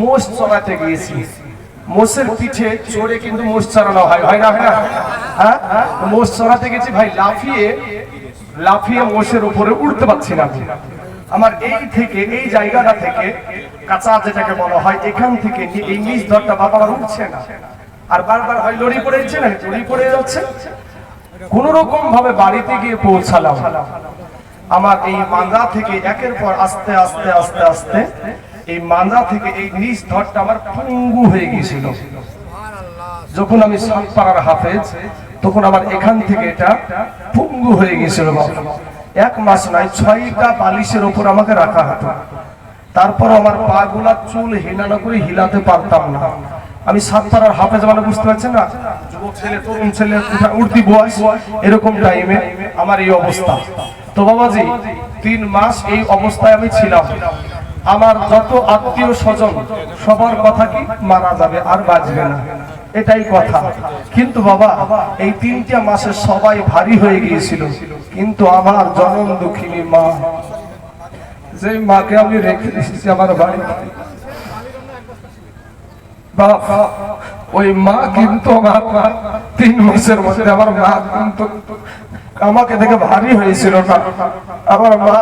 মোষ চড়াতে গিয়েছি। মোষের পিঠে চড়ে কিন্তু মোষ চড়ানো হয়। হয় না হয় না? হ্যাঁ? মোষ চড়াতে গেছি, ভাই, লাফিয়ে লাফিয়ে মোষের উপরে উঠতে পারছি না আমার এই থেকে, এই জায়গাটা থেকে, কাঁচা যেটাকে বলা হয়, এখান থেকে এই নিচ ধরটা বাবা উঠছে না। আর বারবার হয় লড়ি পড়ে যাচ্ছে না, লড়ি পড়ে যাচ্ছে। কোন রকম ভাবে বাড়িতে গিয়ে পৌঁছালাম। আমার এই মাঞ্জা থেকে একের পর আস্তে আস্তে আস্তে আস্তে এই মাঞ্জা থেকে এই নিচ ধরটা আমার পঙ্গু হয়ে গিয়েছিল। যখন আমি সাতপাড়ার হাফেজ, তখন আমার এখান থেকে এটা পঙ্গু হয়ে গিয়েছিল। এক মাস নয় ছয়টা বালিশের ওপর আমাকে রাখা হতো। তারপর আমার পা গুলা চুল হিলানো করে হিলাতে পারতাম না। আমি সাতপাড়ার হাফেজ মানে বুঝতে পারছেন না? যুবক ছেলে, তরুণ ছেলে, উঠা- উঠতি বয়স, এরকম টাইমে আমার এই অবস্থা। তো বাবাজি, তিন মাস এই অবস্থায় আমি ছিলাম। আমার যত আত্মীয় স্বজন, সবার কথা কি মারা যাবে আর বাঁচবে না? এটাই কথা। কিন্তু বাবা, এই তিনটা মাসে সবাই ভারী হয়ে গিয়েছিল। কিন্তু আমার জনম দুঃখিনী মা, যে মাকে আমি রেখে এসেছি আমার বাড়ি। ওই মা কিন্তু আমার তিন মাসের মধ্যে আমার মা কিন্তু আমাকে দেখে ভারী হয়েছিল না। আমার মা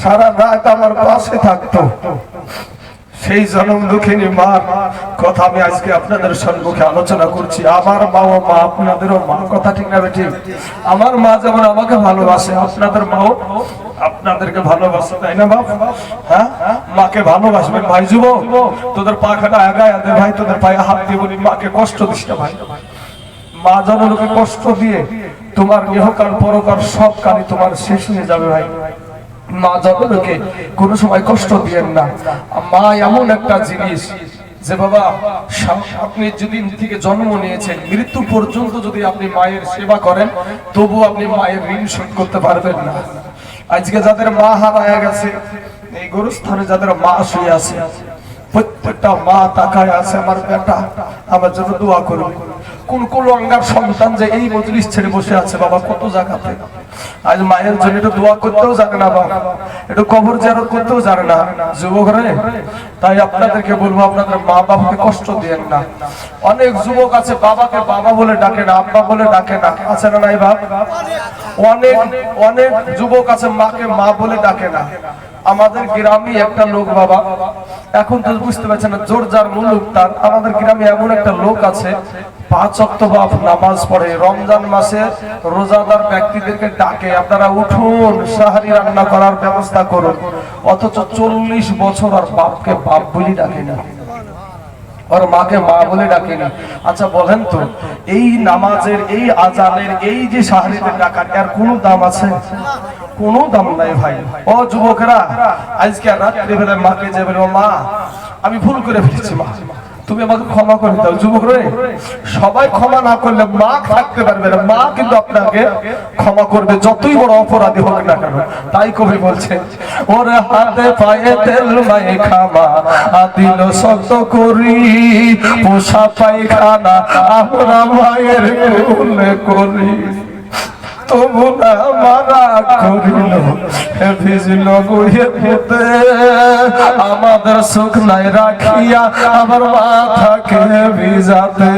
সারা রাত আমার পাশে থাকতো। সেই জনম দুঃখিনী মার কথা আমি আজকে আপনাদের সম্মুখে আলোচনা করছি। আমার মাও মা, আপনাদেরও মা কথা ঠিক না ঠিক আমার মা যেমন আমাকে ভালোবাসে, আপনাদের মাও আপনাদেরকে ভালোবাসে, তাই না বাপ? হ্যাঁ? মাকে ভালোবাসবেন, ভাই যুব। তোদের পাখাটা আগায় আদে ভাই, তোদের পায়ে হাত দিয়ে বলি, মাকে কষ্ট দিস না ভাই। মা জনকে কষ্ট দিয়ে তোমার ইহকাল পরকাল সব কালি তোমার শেষ হয়ে যাবে ভাই। মা জনকে কোনো সময় কষ্ট দিয়েন না। মা এমন একটা জিনিস যে বাবা আপনি যেদিন থেকে জন্ম নিয়েছেন, মৃত্যু পর্যন্ত যদি আপনি মায়ের সেবা করেন তবু আপনি মায়ের ঋণ শোধ করতে পারবেন না। আজকে যাদের মা হারায় গেছে, এই গরুস্থানে যাদের মা শুয়ে আছে প্রত্যেকটা মা তাকায় আছে আমার বেটা, আমার জন্য দোয়া করবে। কোন কোন অঙ্গার সন্তান যে এই মজলিস ছেড়ে বসে আছে, বাবা, কত জায়গাতে আজ মায়ের জন্য একটু দোয়া করতেও জানে না বাবা। একটু কবর জারত করতেও জানে না। যুবক রে তাই আপনাদেরকে বলব, আপনাদের মা বাবাকে কষ্ট দিয়েন না। অনেক যুবক আছে, বাবাকে বাবা বলে ডাকে না, আব্বা বলে ডাকে না। আছে না নাই বাপ? অনেক অনেক যুবক আছে, মাকে মা বলে ডাকে না। আমাদের গ্রামে একটা লোক বাবা, এখন তো বুঝতে পারছেন না, জোর যার মুলুক তার, আমাদের গ্রামে এমন একটা লোক আছে, পাঁচ অক্ত বাপ নামাজ পড়ে, রমজান মাসে রোজাদার ব্যক্তিদেরকে ডাকে, আপনারা উঠুন সাহারি রান্না করার ব্যবস্থা করুন, অথচ চল্লিশ বছর আর বাপকে বাপ বলি ডাকে না। ওর মাকে মা বলে ডাকেনি। আচ্ছা বলেন তো, এই নামাজের, এই আজানের, এই যে শাহরিদের এর কোনো দাম আছে? কোনো দাম নাই ভাই। ও যুবকেরা, আজকে রাত্রিবেলা মাকে যাবেন। "ও মা, আমি ভুল করে ফেলেছি, মা। তুমি আমাকে ক্ষমা করে দাও, যুবক রে। সবাই ক্ষমা না করলে মা থাকতে পারবে না। মা কিন্তু আপনাকে ক্ষমা করবে, যতই বড় অপরাধী হোক না কেন। তাই কবি বলছে ওরে হাতে পায়ে তেল মাই খামা দিল সত্য করি, পোষা পায়খানা আমরা মায়ের কোলে করি। না মারা করিল। ভিজিল পুতে আমাদের সুখ নাই রাখিয়া আমার মাথাকে ভিজাতে।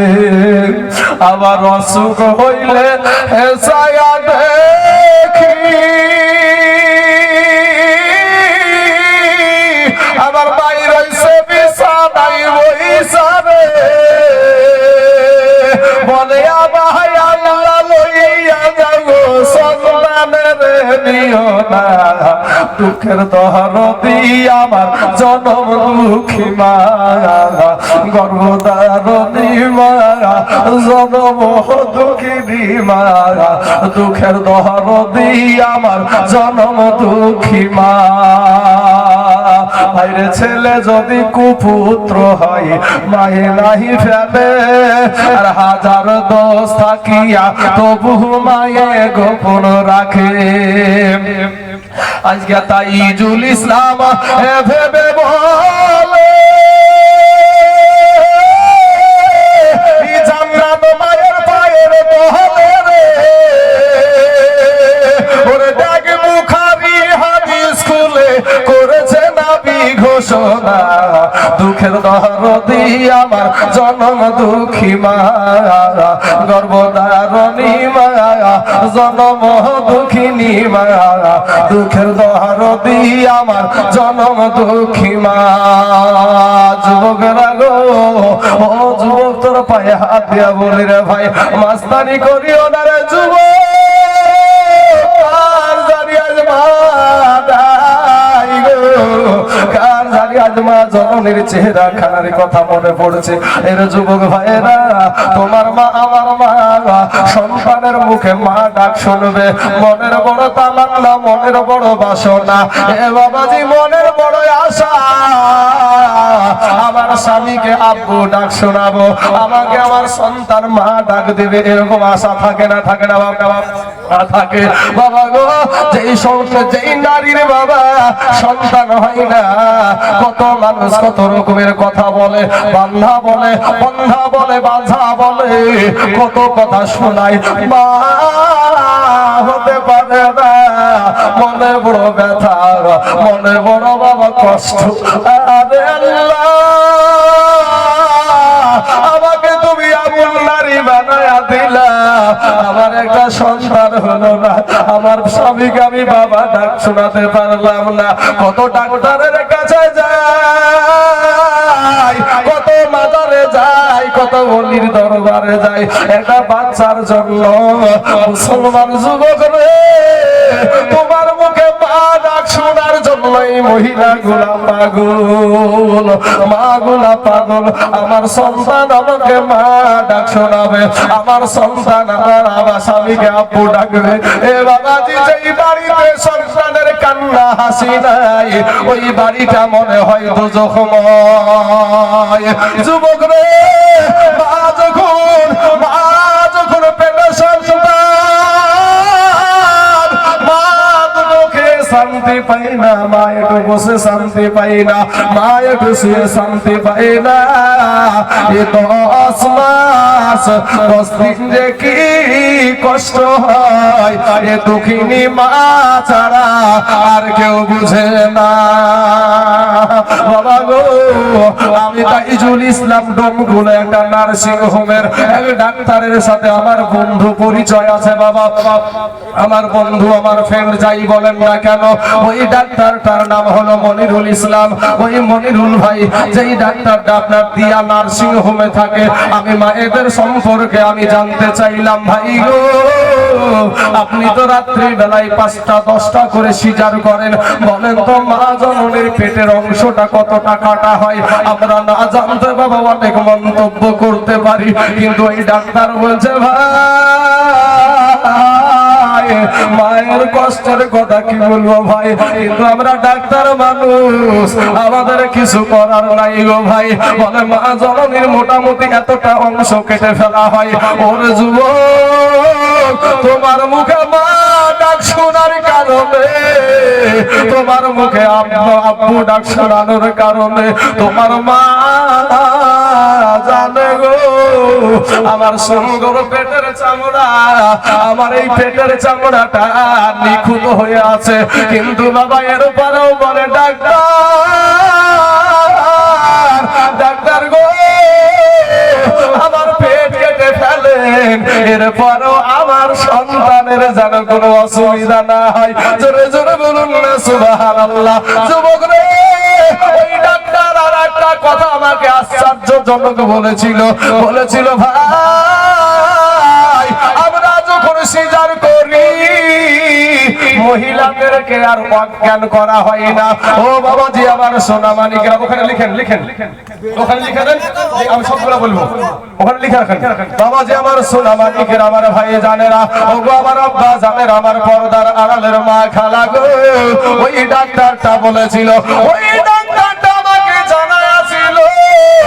আবার অসুখ হইলে হে ছায়া দুঃখের দহর দিয়া আমার জনম মুখী মা। গর্ভদার মা, জনম দুঃখের আমার জনম দুঃখী মা। ভাইরে ছেলে যদি কুপুত্র হয়, মায়ে নাহি ফেলে। আর হাজার দোষ থাকিয়া তবু মায়ে গোপন রাখে। আজকে তাই জুল ইসলাম ভেবে বলে জান্নাত মায়ের পায়ের তলে ঘোষণা দুঃখ দুঃখের দরদি আমার, জনম দুঃখী মা গর্বদারণী মা জনম দুঃখিনী মা দুঃখের দরদি আমার, জনম দুঃখী মা। যুবকেরা গো, ও যুবক তোর পায়ে হাত দিয়া বলি রে ভাই, মাস্তানি করিও না রে যুবক। কার জানি আজ মা জননীর চেহারা খানার কথা মনে পড়ছে? এর যুবক ভাইরা তোমার মা, আমার মা, সন্তানের মুখে মা ডাক শুনবে। মনের বড় তামান্না, মনের বড় বাসনা। এ বাবাজি, মনের বড় আশা। আমার স্বামীকে আব্বু ডাক শোনাবো। আমাকে আমার সন্তান মা ডাক দেবে। এরকম আশা থাকে না থাকে না বাবা বাবা থাকে। বাবা গো, যেই সংসার যেই নারীর বাবা সন্তান হয় না, কত মানুষ কত রকমের কথা বলে, বান্ধা বলে, বন্ধা বলে, বাধা বলে, কত কথা শোনায়। মা হতে পারে না, মনে বড় ব্যথা, মনে বড় বাবা কষ্ট। আমাকে তুমি এমন নারী বানায়া দিলা। আমার একটা সন্তান হলো না, আমার স্বামীকে আমি বাবা ডাক শোনাতে পারলাম না। কত ডাক্তারের কাছে যাই কত বলির দরবারে যায় এটা বাচ্চার জন্য। মুসলমান যুবক রে তোমার মুখে ডাক শোনার জন্য এই মহিলা গুলা পাগল। মা গুলা পাগল, আমার সন্তান আমাকে মা ডাক শোনাবে। আমার সন্তান, আমার স্বামীকে আব্বু ডাকবে। এ বাবাজি, যেই বাড়িতে সন্তানের কান্না, হাসি নাই, ওই বাড়িটা মনে হয় দুজখময় যুবক রে, মা যখন মা শান্তি পাই না মা একটু বসে শান্তি পাই না মা একটু শুয়ে শান্তি পাই না এ দশ মাস দশ দিন যে কষ্ট হয়, এ দুঃখিনী মা ছাড়া আর কেউ বুঝে না। ওই ডাক্তারটার নাম হলো মনিরুল ইসলাম। ওই মনিরুল ভাই, যেই ডাক্তারটা আপনার দিয়া নার্সিং হোমে থাকে, আমি মায়েদের সম্পর্কে আমি জানতে চাইলাম ভাই গো। আপনি তো রাত্রি বেলায় পাঁচটা, দশটা করে সিজার করেন। বলেন তো, মা জননের পেটের অংশটা কতটা কাটা হয়? আমরা না জানতে বাবা অনেক মন্তব্য করতে পারি। কিন্তু এই ডাক্তার বলছে, ভাই মায়ের কষ্টের কথা কি বলব ভাই? কিন্তু আমরা ডাক্তার মানুষ, আমাদের কিছু করার নাই গো ভাই। বলে, মা, জননীর মোটামুটি এতটা অংশ কেটে ফেলা হয়। ওর যুবক, তোমার মুখে মা ডাক শোনার কারণে, তোমার মুখে আব্বু ডাক শোনানোর কারণে, তোমার মা আমার সুন্দর পেটের চামড়া, আমার এই পেটের চামড়াটা নিখুঁত হয়ে আছে। কিন্তু বাবা এর পরেও বলে, ডাক্তার ডাক্তার গো, আমার পেট কেটে ফেলেন। এরপরও আমার সন্তানের যেন কোনো অসুবিধা না হয়। জোরে জোরে বলুন না আল্লাহ যুবক রে! আশ্চর্যজনক বলেছিল বলেছিল, ভাই, আমরা যখন সিজার করি, মহিলাদেরকে আর অজ্ঞান করা হয় না। ও বাবাজি, আমার সোনা মানিকেরা ওখানে লিখেন লিখেন। ওখানে লিখে দেন আমি সবগুলো বলব। আমার সোনা আড়ালের মা খালা গো, ওই ডাক্তারটা বলেছিল, ওই ডাক্তারটা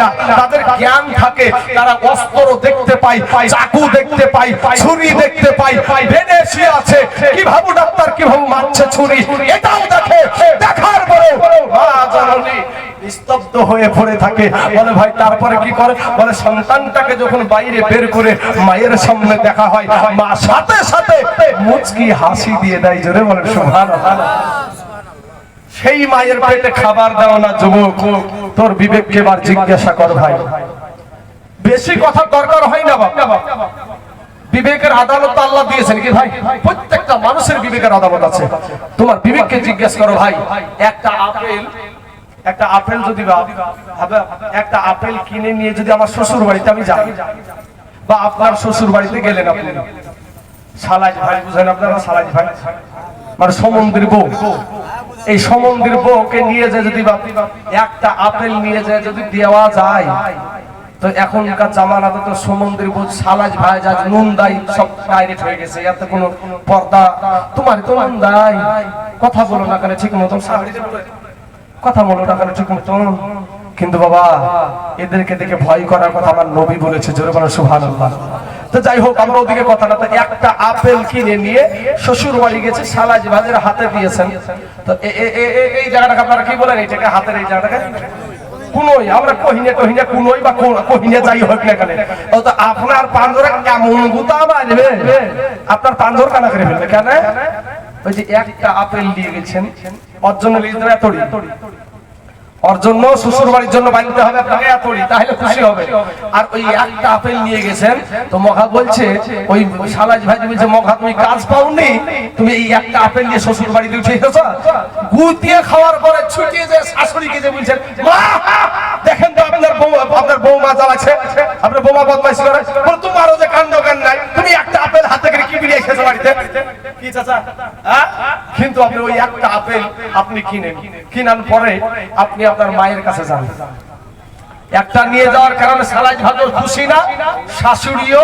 না, তাদের জ্ঞান থাকে, তারা অস্ত্র দেখতে পায়, চাকু দেখতে পায়, ছুরি দেখতে পায় বেদেশি আছে কীভাবে ডাক্তার কীভাবে মারছে ছুরি? এটাও দেখে, দেখার পরে মা জননী স্তব্ধ হয়ে পড়ে থাকে। বলে, ভাই, তারপরে কি করে? বলে, সন্তানটাকে যখন বাইরে বের করে মায়ের সামনে দেখা হয়, মা সাথে সাথে মুচকি হাসি দিয়ে দেয়। জোরে বলে সুবহানাল্লাহ। সেই মায়ের পেটে খাবার দাও না যুবক। তোর বিবেককে এবার জিজ্ঞাসা কর ভাই। বেশি কথা দরকার হয় না বাবা বিবেকের আদালত আল্লাহ দিয়েছেন কি ভাই? প্রত্যেকটা মানুষের বিবেকের আদালত আছে। তোমার বিবেককে জিজ্ঞেস করো ভাই, একটা আপেল একটা আপেল যদি একটা আপেল কিনে নিয়ে যদি আমার শ্বশুর বাড়িতে আমি যাই, বা আপনার শ্বশুর বাড়িতে গেলেন আপনি। সালাজ ভাই বুঝেন আপনারা সালাজ ভাই? মানে সমন্দির বউ। এই সমন্দির বউকে নিয়ে যায় যদি একটা আপেল নিয়ে যায় যদি দেওয়া যায়, তো এখনকার জামানাতে তো সমন্দির বউ সালাজ ভাই যা নুন দাই সব ডাইরেক্ট হয়ে গেছে, এত কোনো পর্দা তোমার তো নুন দাই কথা বলো না কেন, ঠিক মতন কথা বলো না কেন, ঠিক মতন। কিন্তু বাবা, এদেরকে দেখে ভয় করার কথা আমার নবী বলেছে, জোরে বলো তো যাই হোক, আমরা ওদিকে কথা না একটা আপেল কিনে নিয়ে শ্বশুর বাড়ি গেছে সালাজ ভাজের হাতে দিয়েছেন। তো এই জায়গাটাকে আপনারা কি বলেন? এটাকে হাতের এই জায়গাটাকে? আপনার একটা আপেল দিয়ে গেছেন এতড়ি ওর জন্য শ্বশুর বাড়ির জন্য হবে আপনাকে তাহলে খুশি হবে। আর ওই একটা আপেল নিয়ে গেছেন তো মখা বলছে ওই সালাজ ভাই বলছে মখা তুমি কাজ পাওনি? তুমি এই একটা আপেল নিয়ে শ্বশুর বাড়িতে উঠে এসেছ? গুতিয়ে খাওয়ার পরে ছুটিয়ে যে শাশুড়িকে যে বলছেন মা দেখেন তো আপনার বউ আপনার বৌমা জ্বালাচ্ছে আপনার বৌমা বদমাইশি করে তোমারও যে কাণ্ড জ্ঞান নাই তুমি একটা আপেল হাতে করে এসেছ বাড়িতে? কি চাচা? হ্যাঁ? কিন্তু আপনি ওই একটা আপেল আপনি কিনেন। পরে আপনি আপনার মায়ের কাছে যান। একটা নিয়ে যাওয়ার কারণে সালাজ খুশি না, শাশুড়িও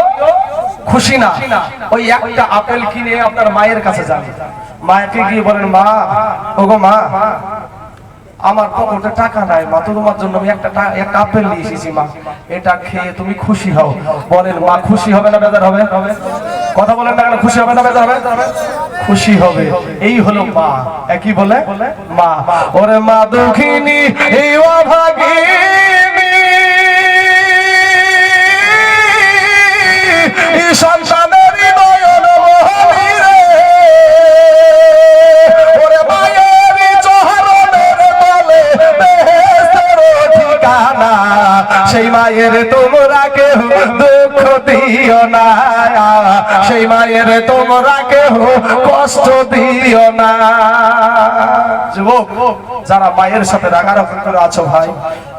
খুশি না। ওই একটা আপেল কিনে আপনার মায়ের কাছে যান। মাকে কি বলেন, মা, ওগো মা আমার পকেটে টাকা নাই, মা, তো তোমার জন্য আমি একটা এক আপেল নিয়ে এসেছি, মা। এটা খেয়ে তুমি খুশি হও। বলেন, মা, খুশি হবে না বেজার হবে? কথা বলেন না খুশি হবে না বেজার হবে? খুশি হবে। এই হলো মা। একই বলে? মা। ওরে মা, দুঃখিনী, এই অভাগিনী। মায়ের তোমরা কেউ দুঃখ দিও না। সেই মায়ের তোমরা কেউ কষ্ট দিও না। যুবক, যারা মায়ের সাথে রাগারাগি করে আছো ভাই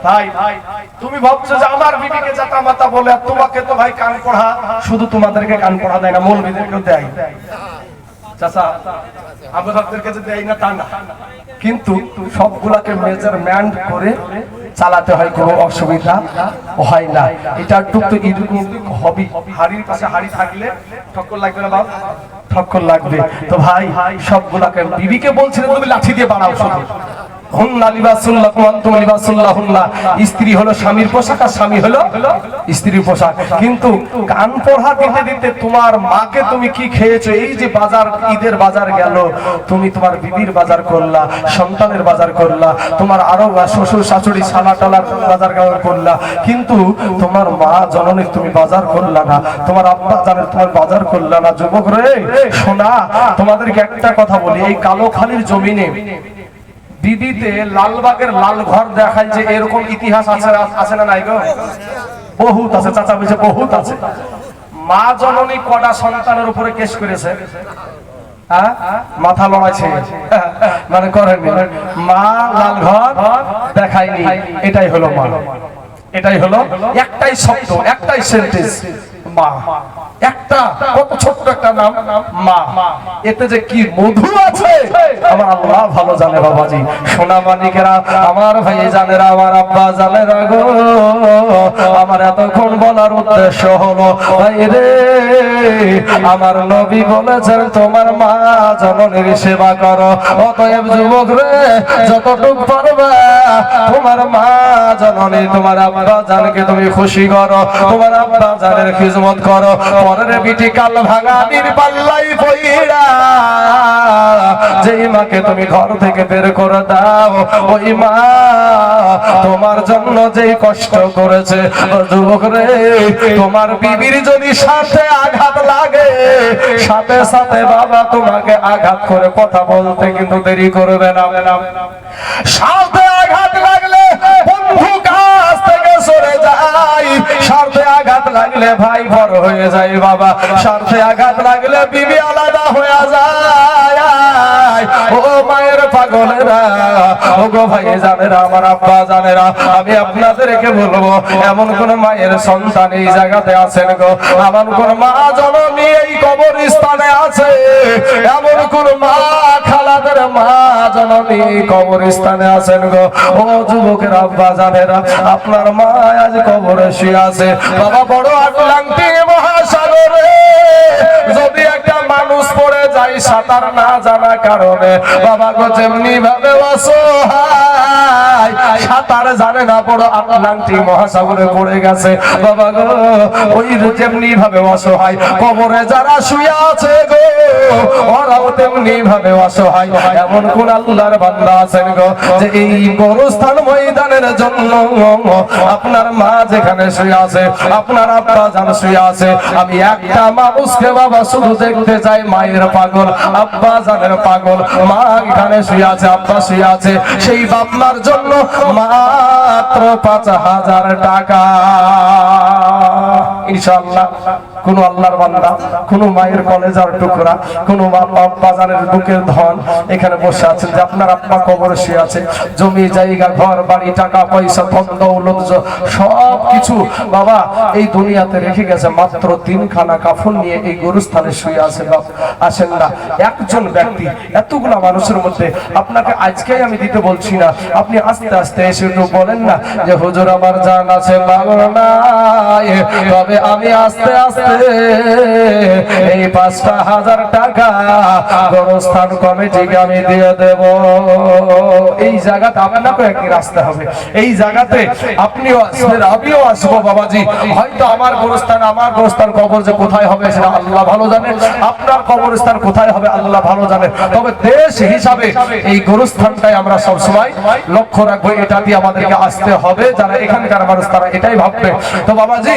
ভাই ভাই, তুমি ভাবছ যে আমার বিবিকে জাতা মাতা বলে, আর তোমাকে তো ভাই কান পড়া, শুধু তোমাদেরকে কান পড়া দেয় না, মৌলবীদেরকেও দেয়। চাচা আমাদেরকে যে দেয় না, তা না। কিন্তু সবগুলাকে মেজারমেন্ট করে চালাতে হয়, কোনো অসুবিধা হয় না। এটা একটু তো এরকম হবি। হাড়ির পাশে হাড়ি থাকলে ঠক্কর লাগবে না বাবা ঠক্কর লাগবে। তো ভাই, সবগুলাকে, বিবিকে বলছিলেন তুমি লাঠি দিয়ে বাড়াও শুধু হুন্না লিবাসুল্লাহ কুমান্তুম স্ত্রী হলো স্বামীর পোশাক আর স্বামী হলো স্ত্রীর পোশাক। কিন্তু কান দিতে দিতে তোমার মাকে তুমি কি খেয়েছো? এই যে বাজার, ঈদের বাজার গেল, তুমি তোমার বিবির বাজার করলা, সন্তানের বাজার করলা, তোমার আরও শ্বশুর, শাশুড়ি সালা টালার বাজার করলা। কিন্তু তোমার মা জননীর তুমি বাজার করলা না, তোমার আব্বা জানের তোমার বাজার করলা না। যুবক রে, শোনা, তোমাদেরকে একটা কথা বলি, এই কালো খালির জমিনে বিবিতে লালবাগের লাল ঘর দেখায় যে এরকম ইতিহাস আছে আছে না নাই গো? বহুত আছে চাচা বলছে বহুত আছে। মা জননী কটা সন্তানের উপরে কেস করেছে? মাথা লড়াইছে। মানে করেননি। মা লাল ঘর দেখায়নি। এটাই হলো মা। এটাই হলো একটাই শব্দ, একটাই সেন্টেন্স মা। একটা কত ছোট্ট একটা নাম, মা। এতে যে কি মধু আছে, আমার আল্লাহ ভালো জানে বাবাজি। সোনা মানিকেরা আমার ভাই আমার আব্বা গো। আমার এতক্ষণ বলার উদ্দেশ্য হলো রে, আমার নবী বলেছেন, তোমার মা জননীর সেবা করো। অতএব যুবক রে, যতটুক পারবা, তোমার মা জননী, তোমার আব্বা জানকে তুমি খুশি করো। তোমার আব্বা জানের খিজমত করো। পরের বিটি কাল ভাঙা দিন পাল্লাই পইরা যেই মাকে তুমি ঘর থেকে বের করে দাও, ওই মা তোমার জন্য যেই কষ্ট করেছে। যুবক রে, তোমার বিবির যদি সাথে আঘাত লাগে, সাথে সাথে বাবা তোমাকে আঘাত করে কথা বলতে কিন্তু দেরি করবে না। সাথে আঘাত লাগলে বন্ধু কাছ থেকে সরে যায়। স্বার্থে আঘাত লাগলে ভাই বড় হয়ে যায় বাবা। স্বার্থে আঘাত লাগলে বিবি আলাদা হয়ে যায়। জানেরা আমি আপনাদেরকে বলব, এমন কোন মায়ের সন্তান এই জায়গাতে আছেন গো? এমন কোন মা এই আছে? এমন কোন মা খালাদের মা আছেন গো? ও যুবকের আব্বা জানেরা, আপনার মা আজ কবরে শুয়ে আছে। বাবা, বড় আটলান্টিক মহাসাগরে যদি একটা মানুষ পড়ে যায় সাঁতার না জানা কারণে। বাবা গো, যেমনি ভাবে অসহায়, সাঁতার জানে না, বড় আটলান্টিক মহাসাগরে পড়ে গেছে। বাবা গো, ওই যেমনি ভাবে অসহায়, কবরে যারা শুয়ে আছে গো, ওরাও তেমনি ভাবে অসহায়। এমন কোন আল্লাহর বান্দা আছেন গো, যে এই গোরস্থান ময়দানের জন্য আপনার মা যেখানে শুয়ে আছে, আপনার আব্বা জান শুয়ে আছে। আমি একটা মানুষকে বাবা শুধু দেখতে চাই মায়ের পাগল আব্বা জানের পাগল, মা এখানে শুয়ে আছে, আব্বা শুয়ে আছে। সেই বাপমার জন্য মাত্র পাঁচ হাজার টাকা। ইনশাআল্লাহ। কোন আল্লাহর বান্দা, কোন মায়ের কলেজার টুকরা, কোন বাজারের বুকের ধন এখানে বসে আছেন যে আপনার আব্বা কবর শুয়ে আছে। জমি, জায়গা, ঘর, বাড়ি, টাকা, পয়সা, ধন, দৌলত সব কিছু বাবা এই দুনিয়াতে রেখে গেছে। মাত্র তিনখানা কাফন নিয়ে এই গরুস্থানে শুয়ে আছে বাপ। আসেন না, একজন ব্যক্তি, এতগুলা মানুষের মধ্যে আপনাকে আজকেই আমি দিতে বলছি না। আপনি আস্তে আস্তে এসে একটু বলেন না যে, হুজুর, আমার জান আছে বাংলা তবে আমি আস্তে আস্তে এই পাঁচটা হাজার টাকা গরস্থান কমিটিকে আমি দিয়ে দেব। এই জায়গাতে আপনাকে একদিন আসতে হবে। এই জায়গাতে আপনিও আসবেন, আমিও আসব বাবাজি। হয়তো আমার গোরস্থান আমার গোরস্থান কবর যে কোথায় হবে সেটা আল্লাহ ভালো জানে। আপনার কবরস্থান কোথায় হবে আল্লাহ ভালো জানে। তবে দেশ হিসাবে এই গোরস্থানটাই আমরা সব সময় লক্ষ্য রাখব। এটা দিয়ে আমাদেরকে আসতে হবে। যারা এখানকার মানুষ, তারা এটাই ভাববে। তো বাবাজি,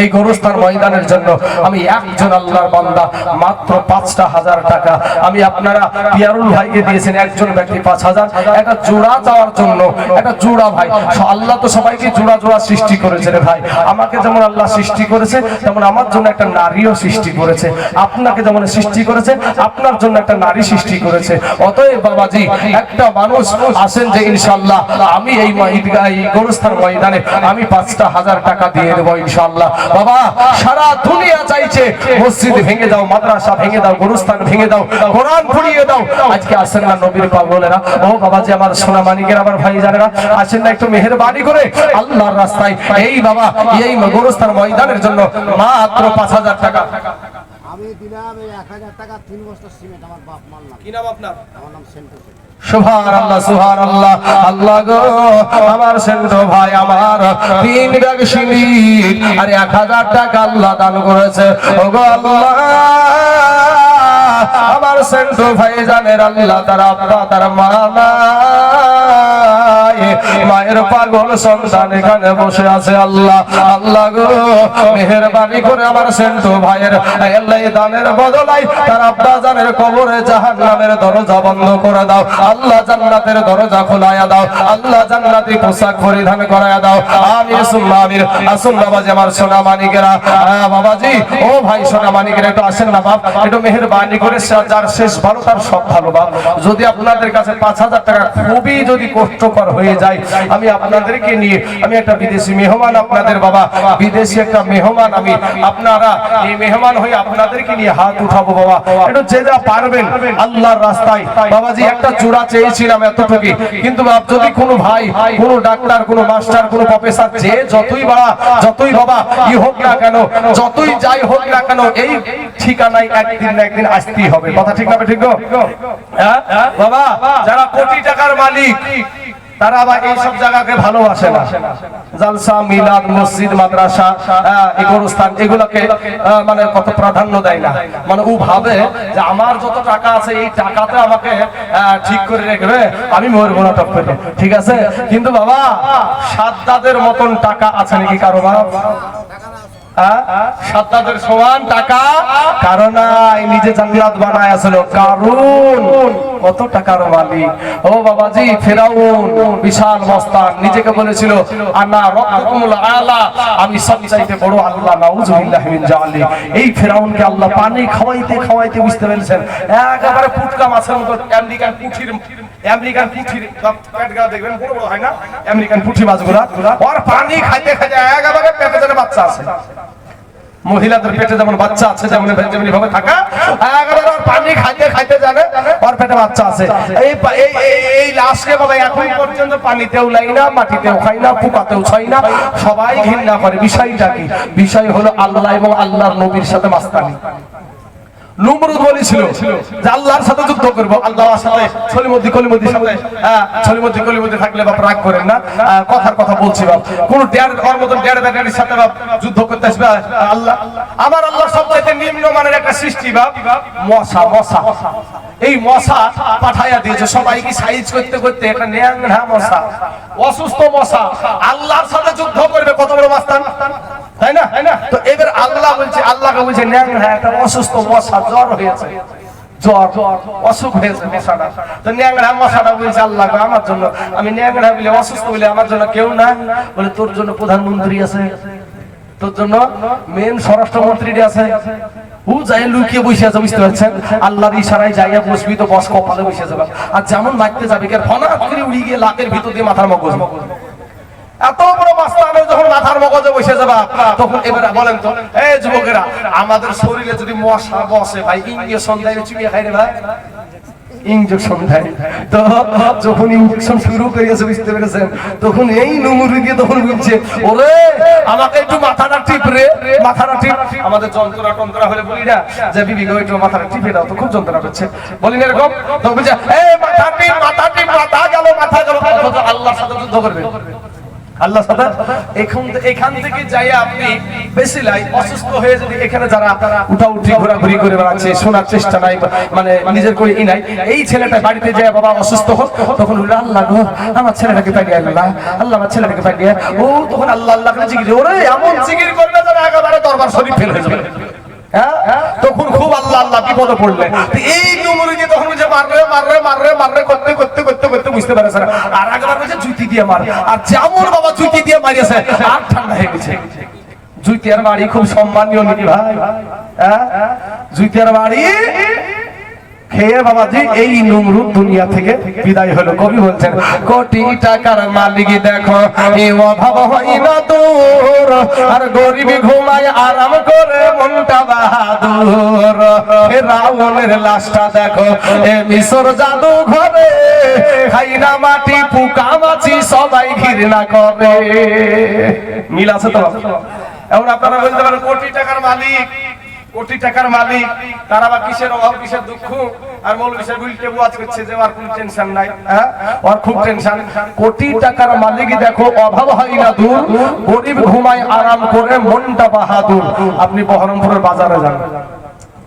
এই গোরস্থান ময়দানের জন্য আমি একজন আল্লাহর বান্দা, মাত্র পাঁচটা হাজার টাকা। আমি আপনারা পিয়ারুল ভাইকে দিয়েছেন একজন ব্যক্তি পাঁচ হাজার। একটা জোড়া চাওয়ার জন্য, একটা জোড়া ভাই। আল্লাহ তো সবাইকে জোড়া জোড়া সৃষ্টি করেছে রে ভাই। আমাকে যেমন আল্লাহ সৃষ্টি করেছে, তেমন আমার জন্য একটা নারীও সৃষ্টি করেছে। আপনাকে যেমন সৃষ্টি করেছে, আপনার জন্য একটা নারী সৃষ্টি করেছে। অতএব বাবাজি, একটা মানুষ আসেন যে ইনশাল্লাহ আমি এই এই গোরস্থান ময়দানে আমি পাঁচটা হাজার টাকা দিয়ে দেবো ইনশাল্লাহ বাবা, সারা দুনিয়া চাইছে মসজিদ ভেঙে দাও মাদ্রাসা ভেঙে দাও গোরস্থান ভেঙে দাও কোরআন পুড়িয়ে দাও। আজকে আসেন না নবীর পাগলেরা। ও বাবা যে আমার সোনা মানিকের আমার ভাই জানেরা আসেন না একটু মেহেরবানি করে আল্লাহর রাস্তায়। এই বাবা এই গোরস্থান ময়দানের জন্য মাত্র পাঁচ হাজার টাকা। আমি দিলাম এই এক হাজার টাকা তিন বস্তা সিমেন্ট আমার বাপ মারলাম কি নাম আপনার? আমার নাম সেন্টু। সুভান আল্লাহ সুভান আল্লাহ আল্লাহ গো, আমার সেন্দ্র ভাই, আমার তিন ব্যাগ সিমিট আর এক হাজার টাকা আল্লাহ দান করেছে ও গো আল্লাহ, আমার সেন্দ্র ভাই জানের আল্লাহ, তার আব্বা, তার মা নাই। মায়ের পাগল সন্তান এখানে বসে আছে আল্লাহ। আল্লাহ গো, মেহরবানি করে আমার সেন্টু ভাইয়ের আল্লাহ দানের বদলাই তার আব্বা জানের কবরে জাহান্নামের দরজা বন্ধ করে দাও। আল্লাহ জান্নাতের দরজা খোলায়া দাও। আল্লাহ জান্নাতি পোশাক পরিধান করায়া দাও। আমির, সুম্মা আমির, আসুন বাবাজি আমার সোনা মানিকেরা। বাবাজি, ও ভাই সোনা মানিকেরা, একটু আসেন না বাপ। একটু মেহরবানি করে যার শেষ ভালো, তার সব ভালো বাপ। যদি আপনাদের কাছে পাঁচ হাজার টাকা, খুবই যদি কষ্টকর হয়ে হয়ে যায় আমি আপনাদেরকে নিয়ে, আমি একটা বিদেশি মেহমান আপনাদের বাবা, বিদেশি একটা মেহমান আমি। আপনারা এই মেহমান হয়ে আপনাদেরকে নিয়ে হাত উঠাবো বাবা। একটু যে যা পারবেন, আল্লাহর রাস্তায়। বাবাজি, একটা চূড়া চেয়েছিলাম এতটুকু। কিন্তু যদি কোনো ভাই, কোনো ডাক্তার, কোনো মাস্টার, কোনো প্রফেসর, যে যতই বাবা যতই বাবা ই হোক না কেন, যতই যাই হোক না কেন, এই ঠিকানায় একদিন না একদিন আসতেই হবে। কথা ঠিক না, ঠিক হ্যাঁ? বাবা, যারা কোটি টাকার মালিক তারা আবার এইসব জায়গাকে ভালোবাসে না। জালসা, মিলাদ, মসজিদ, মাদ্রাসা গোরস্থান, এগুলোকে মানে কত প্রাধান্য দেয় না। মানে ও ভাবে যে আমার যত টাকা আছে, এই টাকাতে আমাকে ঠিক করে রেখবে, আমি মরবো টপ করে ঠিক আছে? কিন্তু বাবা, সাদ্দাদের মতন টাকা আছে নাকি কারও বাবা হ্যাঁ? সমান টাকা। কারণ নিজে জান্নাত বানায় আসলো। কারণ কত টাকার মালিক। ও বাবাজি, ফেরাউন, বিশাল মস্তান। নিজেকে বলেছিল আনা রব্বুকুমুল আলা। আমি সবচাইতে বড় আল্লাহ, নাউজুবিল্লাহি মিন জালি এই ফেরাউনকে আল্লাহ পানি খাওয়াইতে খাওয়াইতে বুঝতে পেরেছেন। একেবারে পুটকা মাছের মতো আমেরিকান পুঁঠির আমেরিকান পুঁঠির পেট দেখবেন বড় বড় হয় না? আমেরিকান পুঁঠি মাছগুলা ওর পানি খাইতে খাইতে একেবারে পেটে যেন বাচ্চা আছে। মহিলাদের পেটে যেমন বাচ্চা আছে যেমন যেমনি ভাবে থাকা একেবারে ওর পানি খাইতে খাইতে জানে ওর পেটে বাচ্চা আছে। এই এই এই- এই লাশকে বাবা এখন পর্যন্ত পানিতেও লাই না মাটিতেও খাই না পোকাতেও ছয় না। সবাই ঘৃণা করে। বিষয়টা কি? বিষয় হলো আল্লাহ এবং আল্লাহর নবীর সাথে মাস্তানি। নমরুদ বলেছিল যে আল্লাহর সাথে যুদ্ধ করব। আল্লাহর সাথে ছলিমদ্দি কলিমদি সাথে ছলিমদ্দি, কলিমদ্দি থাকলে বাপ রাগ করেন না। কথার কথা বলছি বাপ। কোন ডেয়ার ওর মতন ডেয়ার ব্যাটারির সাথে বাপ যুদ্ধ করতে আসবে। আল্লাহ আমার আল্লাহ সবচাইতে নিম্ন মানের একটা সৃষ্টি বাপ। মশা মশা। এই মশা পাঠাইয়া দিয়েছে। সবাইকে সাইজ করতে করতে একটা ন্যাংরা মশা। অসুস্থ মশা। আল্লাহর সাথে যুদ্ধ করবে, কত বড় মাস্তান তাই না? তো এবার আল্লাহ বলছে, আল্লাহকে বলছে ন্যাংরা একটা অসুস্থ মশা, জ্বর হয়েছে। জ্বর, অসুখ হয়েছে তো মশাটা বলছে, আল্লাহ আমার জন্য। আমি ন্যাংরা বলে অসুস্থ আমার জন্য কেউ না বলে, তোর জন্য প্রধানমন্ত্রী আছে। তোর জন্য মেন স্বরাষ্ট্রমন্ত্রী আছে। ও যাই লুকিয়ে বসে আছে, বুঝতে পারছেন? আল্লাহর ইশারায় যাইয়া বসবি তো বস কপালে বসে যাবে। আর যেমন মারতে যাবে কে ফনা করে উড়ি গিয়ে লাকের ভিতর দিয়ে মাথার মগজ। এত বড় মাস্তানের যখন মাথার মগজে বসে যাবা তখন এবারে বলেন তো এই যুবকেরা, আমাদের শরীরে যদি মশা বসে, ভাই, ইঞ্জেকশন দেয় চুপিয়ে খাই ভাই। ইঞ্জেকশন দেয়। তো যখন ইঞ্জেকশন শুরু করিয়েছে, বুঝতে পেরেছেন? তখন এই নুমুরি গিয়ে তখন বলছে, ওরে, আমাকে একটু মাথাটা টিপ রে, মাথাটা টিপ। আমাদের যন্ত্রণা টন্ত্রা হলে বলি না, যে বিবি গো, একটু মাথাটা টিপে দাও, তো খুব যন্ত্রণা করছে বলি না এরকম? তো বলছে এই মাথা টিপ মাথা টিপ, মাথা গেল মাথা গেল। আল্লাহর সাথে যুদ্ধ করবে। আল্লাহ সাথে এখান এখান থেকে যাই আপনি বেশি লাই, অসুস্থ হয়ে যদি এখানে যারা উঠা উঠি, ঘোরাঘুরি করে বেড়াচ্ছে, শোনার চেষ্টা নাই মানে নিজের করে ই নাই, এই ছেলেটা বাড়িতে যায় বাবা অসুস্থ হোক, তখন আল্লাহ গো, আমার ছেলেটাকে পাঠিয়ে আল্লাহ আল্লাহ আমার ছেলেটাকে পাঠিয়ে ও তখন আল্লাহ আল্লাহ জিজ্ঞেস ওরে, এমন জিকির করবে যেন একেবারে দরবার শরীফ ফেল যাবে? তখন খুব আল্লাহ আল্লাহ বিপদে এই তখন যে মারবে মারবে মারবে মারবে করতে করতে করতে করতে বুঝতে পারছে না আর আগেবার বলছে জুতি দিয়ে মার। আর যেমন বাবা জুতি দিয়ে মারিয়েছে আর ঠান্ডা হয়ে গেছে। জুতিয়ার বাড়ি খুব সম্মানীয় নাকি ভাই। হ্যাঁ? জুতিয়ার বাড়ি খেয়ে বাবাজি, এই নমরুদ দুনিয়া থেকে বিদায় হলো। কবি বলছেন, কোটি টাকার মালিক দেখো, এ অভাব হয় না দূর। আর গরিবি ঘুমায় আরাম করে মনটা বাহাদুর। রাবণের লাশটা দেখো, এ মিশর জাদু ঘরে খাই না মাটি, পোকা মাছি সবাই ঘৃণা করে। মিল আছে তো? এখন আপনারা বলতে পারেন, কোটি টাকার মালিক কোটি টাকার মালিক, তারা বা কিসের অভাব, কিসের দুঃখ? আর মৌলভী সাহেব উল্টে বুয়াজ করছে যে আর কোনো টেনশন নাই হ্যাঁ? ওর খুব টেনশন কোটি টাকার মালিক দেখো, অভাব হয় না দূর, গরিব ঘুমায় আরাম করে, মনটা বাহাদুর আপনি বহরমপুরের বাজারে যান।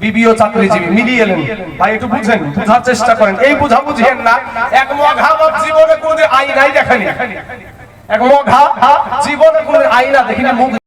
বিবিও চাকরিজীবী, মিলিয়ে এলেন। ভাই, একটু বুঝেন, বুঝার চেষ্টা করেন। এই বুঝা বুঝিয়েন না, এক মঘা জীবনে কোনোদিন আইনাই দেখেনি। এক মঘা জীবনে কোনো আইনা দেখিনি, মুখ